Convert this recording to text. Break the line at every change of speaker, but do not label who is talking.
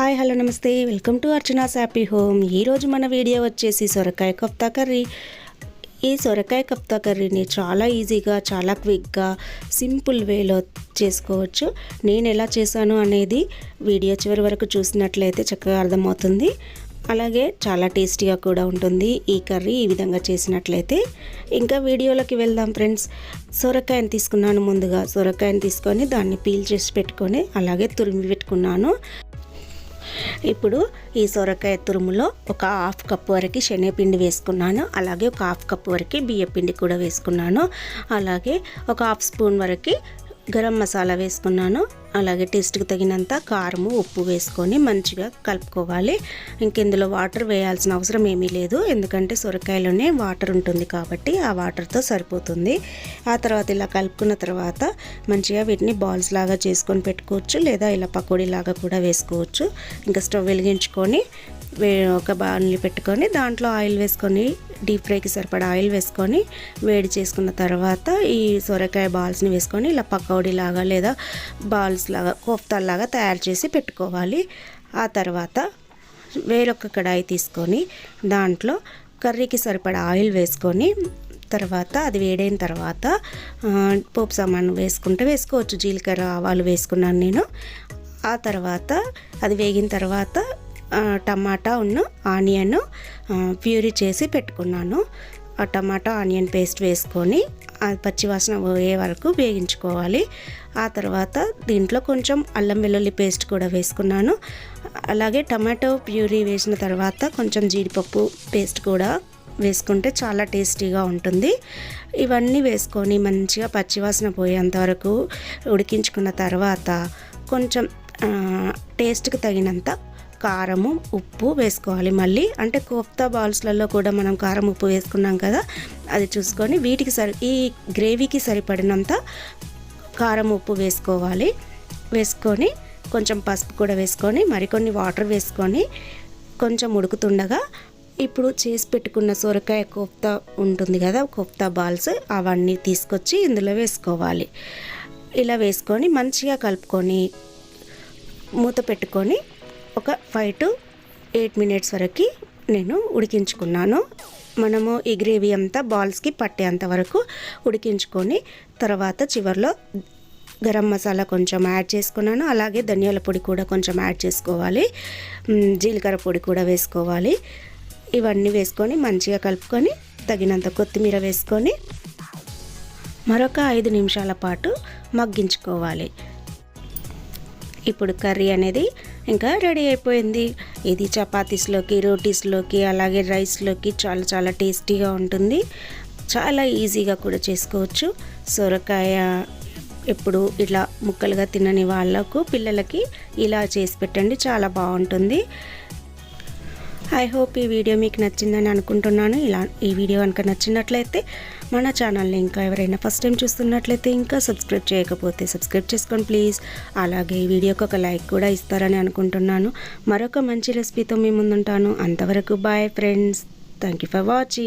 Hi hello నమస్తే. Welcome to Archana's happy home. ఈరోజు మన వీడియో వచ్చేసి సొరకాయ కప్తా కర్రీ. ఈ సొరకాయ కప్తా కర్రీని చాలా ఈజీగా చాలా క్విక్గా సింపుల్ వేలో చేసుకోవచ్చు. నేను ఎలా చేశాను అనేది వీడియో చివరి వరకు చూసినట్లయితే చక్కగా అర్థమవుతుంది. అలాగే చాలా టేస్టీగా కూడా ఉంటుంది ఈ కర్రీ ఈ విధంగా చేసినట్లయితే. ఇంకా వీడియోలోకి వెళ్దాం ఫ్రెండ్స్. సొరకాయని తీసుకున్నాను ముందుగా. సొరకాయని తీసుకొని దాన్ని పీల్ చేసి పెట్టుకొని అలాగే తురిమి పెట్టుకున్నాను. ఇప్పుడు ఈ సొరకాయ తురుములో ఒక హాఫ్ కప్ వరకు శనగపిండి వేసుకున్నాను. అలాగే ఒక హాఫ్ కప్ వరకు బియ్యపిండి కూడా వేసుకున్నాను. అలాగే ఒక హాఫ్ స్పూన్ వరకు గరం మసాలా వేసుకున్నాను. అలాగే టేస్ట్కి తగినంత కారము ఉప్పు వేసుకొని మంచిగా కలుపుకోవాలి. ఇంకెందులో వాటర్ వేయాల్సిన అవసరం ఏమీ లేదు. ఎందుకంటే సొరకాయలోనే వాటర్ ఉంటుంది కాబట్టి ఆ వాటర్తో సరిపోతుంది. ఆ తర్వాత ఇలా కలుపుకున్న తర్వాత మంచిగా వీటిని బాల్స్ లాగా చేసుకొని పెట్టుకోవచ్చు. లేదా ఇలా పకోడీ లాగా కూడా వేసుకోవచ్చు. ఇంకా స్టవ్ వెలిగించుకొని ఒక బాణలి పెట్టుకొని దాంట్లో ఆయిల్ వేసుకొని డీప్ ఫ్రైకి సరిపడా ఆయిల్ వేసుకొని వేడి చేసుకున్న తర్వాత ఈ సొరకాయ బాల్స్ని వేసుకొని ఇలా పకోడీ లాగా లేదా బాల్స్ లాగా కోఫ్తాల్లాగా తయారు చేసి పెట్టుకోవాలి. ఆ తర్వాత వేరొక కడాయి తీసుకొని దాంట్లో కర్రీకి సరిపడా ఆయిల్ వేసుకొని తర్వాత అది వేడైన తర్వాత పోపు సామాను వేసుకుంటే వేసుకోవచ్చు. జీలకర్ర ఆవాలు వేసుకున్నాను నేను. ఆ తర్వాత అది వేగిన తర్వాత టమాటా ఉన్న ఆనియన్ ప్యూరీ చేసి పెట్టుకున్నాను. టమాటా ఆనియన్ పేస్ట్ వేసుకొని అది పచ్చివాసన పోయే వరకు వేగించుకోవాలి ఆ తర్వాత దీంట్లో కొంచెం అల్లం వెల్లుల్లి పేస్ట్ కూడా వేసుకున్నాను. అలాగే టమాటో ప్యూరీ వేసిన తర్వాత కొంచెం జీడిపప్పు పేస్ట్ కూడా వేసుకుంటే చాలా టేస్టీగా ఉంటుంది. ఇవన్నీ వేసుకొని మంచిగా పచ్చివాసన పోయేంత వరకు ఉడికించుకున్న తర్వాత కొంచెం టేస్ట్కి తగినంత కారము ఉప్పు వేసుకోవాలి. మళ్ళీ అంటే కోఫ్తా బాల్స్లలో కూడా మనం కారం ఉప్పు వేసుకున్నాం కదా అది చూసుకొని వీటికి సరి ఈ గ్రేవీకి సరిపడినంత కారం ఉప్పు వేసుకోవాలి. వేసుకొని కొంచెం పసుపు కూడా వేసుకొని మరికొన్ని వాటర్ వేసుకొని కొంచెం ఉడుకుతుండగా ఇప్పుడు చేసి పెట్టుకున్న సొరకాయ కోఫ్తా ఉంటుంది కదా కోఫ్తా బాల్స్ అవన్నీ తీసుకొచ్చి ఇందులో వేసుకోవాలి. ఇలా వేసుకొని మంచిగా కలుపుకొని మూత పెట్టుకొని ఒక ఫైవ్ టు ఎయిట్ మినిట్స్ వరకు నేను ఉడికించుకున్నాను. మనము ఈ గ్రేవీ అంతా బాల్స్కి పట్టేంత వరకు ఉడికించుకొని తర్వాత చివరిలో గరం మసాలా కొంచెం యాడ్ చేసుకున్నాను. అలాగే ధనియాల పొడి కూడా కొంచెం యాడ్ చేసుకోవాలి. జీలకర్ర పొడి కూడా వేసుకోవాలి. ఇవన్నీ వేసుకొని మంచిగా కలుపుకొని తగినంత కొత్తిమీర వేసుకొని మరొక ఐదు నిమిషాల పాటు మగ్గించుకోవాలి. ఇప్పుడు కర్రీ అనేది ఇంకా రెడీ అయిపోయింది. ఇది చపాతీస్లోకి రోటీస్లోకి అలాగే రైస్లోకి చాలా చాలా టేస్టీగా ఉంటుంది. చాలా ఈజీగా కూడా చేసుకోవచ్చు. సొరకాయ ఎప్పుడు ఇలా ముక్కలుగా తినని వాళ్ళకు పిల్లలకి ఇలా చేసి పెట్టండి చాలా బాగుంటుంది. ఐ హోప్ ఈ వీడియో మీకు నచ్చిందని అనుకుంటున్నాను. ఇలా ఈ వీడియో కనుక నచ్చినట్లయితే మన ఛానల్ని ఇంకా ఎవరైనా ఫస్ట్ టైం చూస్తున్నట్లయితే ఇంకా సబ్స్క్రైబ్ చేయకపోతే సబ్స్క్రైబ్ చేసుకోండి ప్లీజ్ అలాగే ఈ వీడియోకి ఒక లైక్ కూడా ఇస్తారని అనుకుంటున్నాను. మరొక మంచి రెసిపీతో మీ ముందుంటాను. అంతవరకు bye friends thank you for watching